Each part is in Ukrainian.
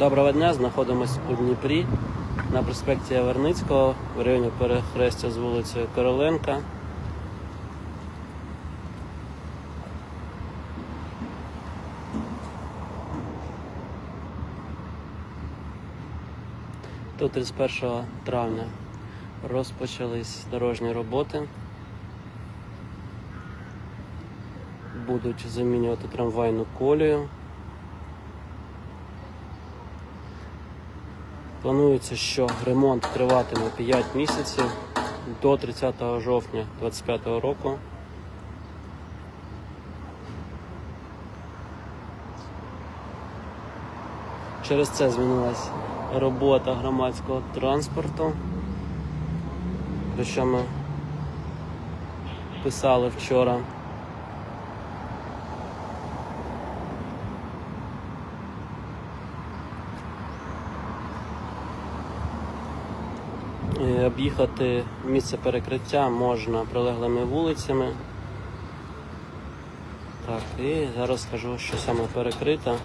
Доброго дня, знаходимось у Дніпрі на проспекті Яворницького в районі перехрестя з вулицею Короленка. Тут 31 травня розпочались дорожні роботи. Будуть замінювати трамвайну колію. Планується, що ремонт триватиме 5 місяців до 30 жовтня 2025 року. Через це змінилась робота громадського транспорту, про що ми писали вчора. Об'їхати місце перекриття можна прилеглими вулицями. Так, і зараз скажу, що саме перекрито.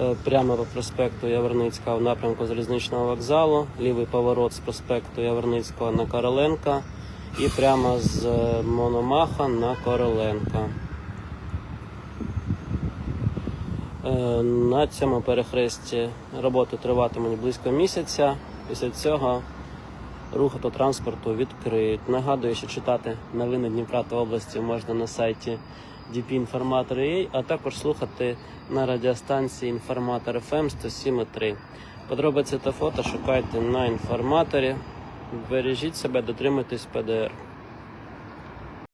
Е, Прямо по проспекту Яворницького в напрямку залізничного вокзалу, лівий поворот з проспекту Яворницького на Короленка і прямо з е, Мономаха на Короленка. На цьому перехресті роботи триватимуть близько місяця. Після цього рух автотранспорту відкриють. Нагадую, що читати новини Дніпра та області можна на сайті dpinformator.ua, а також слухати на радіостанції Інформатор FM 107.3. Подробиці та фото шукайте на інформаторі. Бережіть себе, дотримуйтесь ПДР.